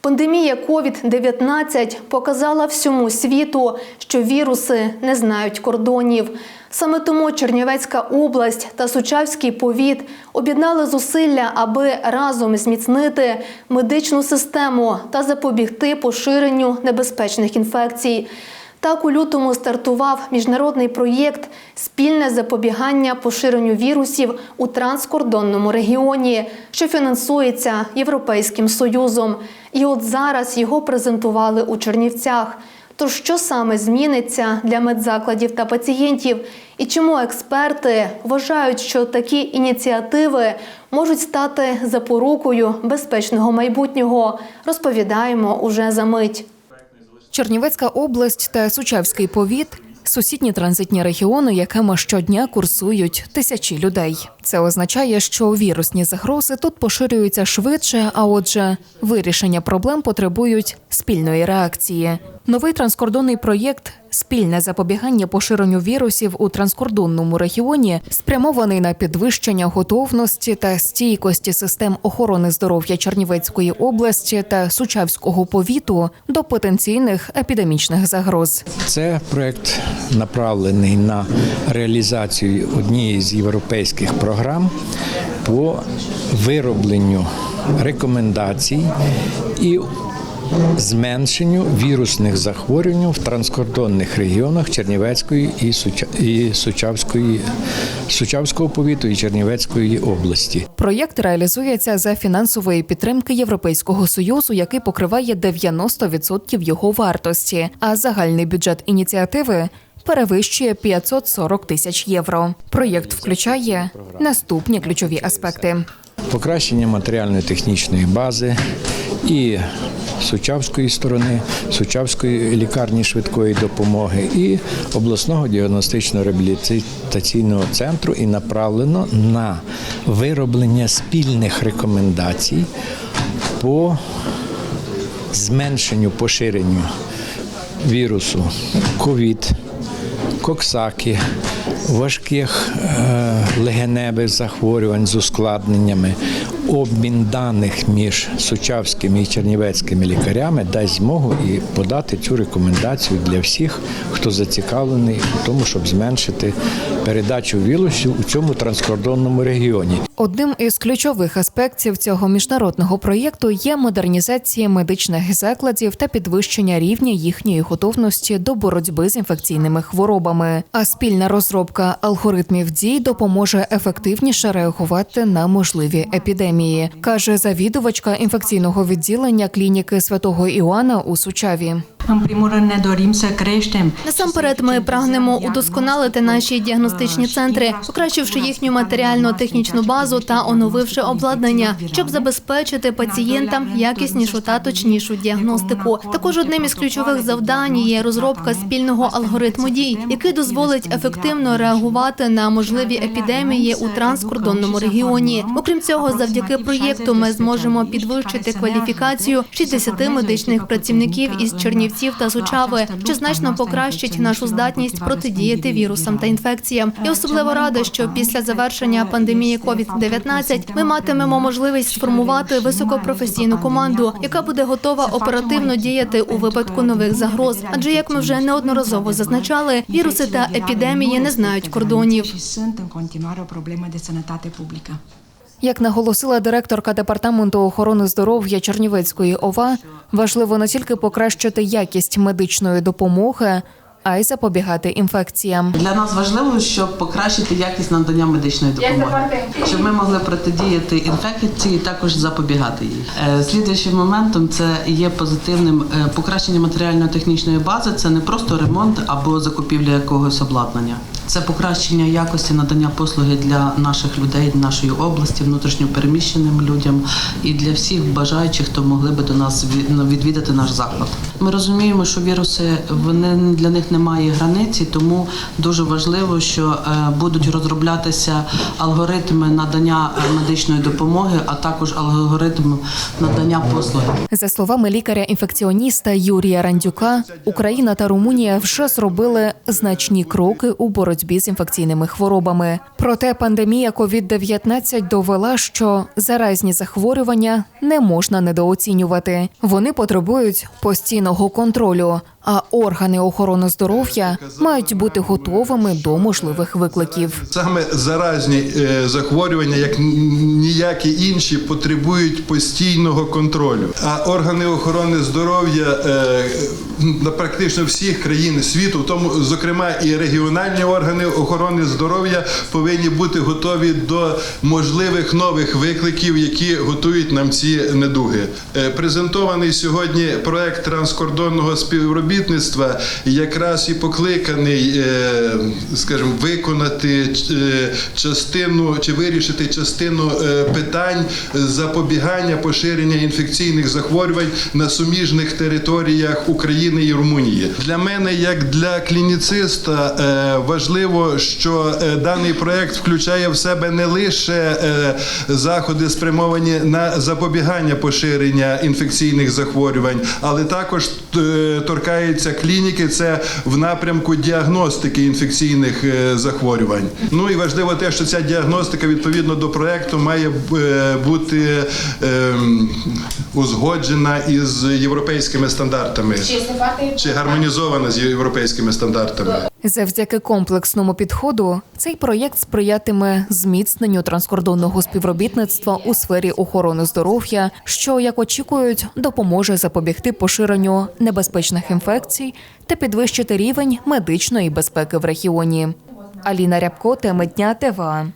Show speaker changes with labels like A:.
A: Пандемія COVID-19 показала всьому світу, що віруси не знають кордонів. Саме тому Чернівецька область та Сучавський повіт об'єднали зусилля, аби разом зміцнити медичну систему та запобігти поширенню небезпечних інфекцій. Так у лютому стартував міжнародний проєкт Спільне запобігання поширенню вірусів у транскордонному регіоні, що фінансується Європейським Союзом. І от зараз його презентували у Чернівцях. Тож що саме зміниться для медзакладів та пацієнтів, і чому експерти вважають, що такі ініціативи можуть стати запорукою безпечного майбутнього, розповідаємо уже за мить.
B: Чернівецька область та Сучавський повіт сусідні транзитні регіони, якими щодня курсують тисячі людей. Це означає, що вірусні загрози тут поширюються швидше, а отже, вирішення проблем потребують спільної реакції. Новий транскордонний проєкт Спільне запобігання поширенню вірусів у транскордонному регіоні спрямований на підвищення готовності та стійкості систем охорони здоров'я Чернівецької області та Сучавського повіту до потенційних епідемічних загроз.
C: Це проект направлений на реалізацію однієї з європейських програм по виробленню рекомендацій і зменшенню вірусних захворювань в транскордонних регіонах Чернівецької і, і Сучавської, Сучавського повіту і Чернівецької області.
B: Проєкт реалізується за фінансової підтримки Європейського союзу, який покриває 90% його вартості. А загальний бюджет ініціативи перевищує 540 тисяч євро. Проєкт включає наступні ключові аспекти.
C: покращення матеріально-технічної бази і Сучавської сторони, Сучавської лікарні швидкої допомоги і обласного діагностично-реабілітаційного центру і направлено на вироблення спільних рекомендацій по зменшенню поширенню вірусу ковід, коксаки, важких е, легеневих захворювань з ускладненнями. Обмін даних між сучавськими і чернівецькими лікарями дасть змогу і подати цю рекомендацію для всіх, хто зацікавлений у тому, щоб зменшити передачу вірусів у цьому транскордонному регіоні.
B: Одним із ключових аспектів цього міжнародного проєкту є модернізація медичних закладів та підвищення рівня їхньої готовності до боротьби з інфекційними хворобами. А спільна розробка алгоритмів дій допоможе ефективніше реагувати на можливі епідемії, каже завідувачка інфекційного відділення клініки святого Іоанна у Сучаві.
D: În primul rând ne dorim să creștem.
A: Насамперед, ми прагнемо удосконалити наші діагностичні центри, покращивши їхню матеріально-технічну базу та оновивши обладнання, щоб забезпечити пацієнтам якіснішу та точнішу діагностику. Також одним із ключових завдань є розробка спільного алгоритму дій, який дозволить ефективно реагувати на можливі епідемії у транскордонному регіоні. Окрім цього, завдяки проєкту ми зможемо підвищити кваліфікацію 60 медичних працівників із Чернівців та Сучави, що значно покращить нашу здатність протидіяти вірусам та інфекціям. Я особливо рада, що після завершення пандемії COVID-19 ми матимемо можливість сформувати високопрофесійну команду, яка буде готова оперативно діяти у випадку нових загроз. Адже як ми вже неодноразово зазначали, віруси та епідемії не знають кордонів.
B: Як наголосила директорка департаменту охорони здоров'я Чернівецької ОВА, важливо не тільки покращити якість медичної допомоги, а й запобігати інфекціям.
E: Для нас важливо, щоб покращити якість надання медичної допомоги, щоб ми могли протидіяти інфекції, і також запобігати їй. Е, Слідуючим моментом це є позитивним е, покращення матеріально-технічної бази. Це не просто ремонт або закупівля якогось обладнання. Це покращення якості надання послуги для наших людей, нашої області, внутрішньопереміщеним людям і для всіх бажаючих, хто могли би до нас ну, відвідати наш заклад. Ми розуміємо, що віруси вони для них немає границі, тому дуже важливо, що е, будуть розроблятися алгоритми надання е, медичної допомоги, а також алгоритм надання послуги.
B: За словами лікаря-інфекціоніста Юрія Рандюка, Україна та Румунія вже зробили значні кроки у боротьбі боротьбі з інфекційними хворобами. Проте пандемія COVID-19 довела, що заразні захворювання не можна недооцінювати. Вони потребують постійного контролю, а органи охорони здоров'я мають бути готовими до можливих викликів.
F: Саме заразні е, захворювання, як ніякі інші, потребують постійного контролю. А органи охорони здоров'я е, на практично всіх країн світу, в тому, зокрема, і регіональні органи охорони здоров'я повинні бути готові до можливих нових викликів, які готують нам ці недуги. Е, Презентований сьогодні проект транскордонного співробітництва якраз і покликаний, е, скажімо, виконати е, частину чи вирішити частину е, питань запобігання поширення інфекційних захворювань на суміжних територіях України і Румунії. Для мене, як для клініциста, важливо, що даний проект включає в себе не лише заходи, спрямовані на запобігання поширення інфекційних захворювань, але також е, торкається клініки. Це в напрямку діагностики інфекційних е, захворювань. Ну і важливо те, що ця діагностика відповідно до проекту має е, бути ем, узгоджена із європейськими стандартами чи гармонізована з європейськими стандартами.
B: Завдяки комплексному підходу цей проєкт сприятиме зміцненню транскордонного співробітництва у сфері охорони здоров'я, що, як очікують, допоможе запобігти поширенню небезпечних інфекцій та підвищити рівень медичної безпеки в регіоні. Аліна Рябко, теми дня ТВА.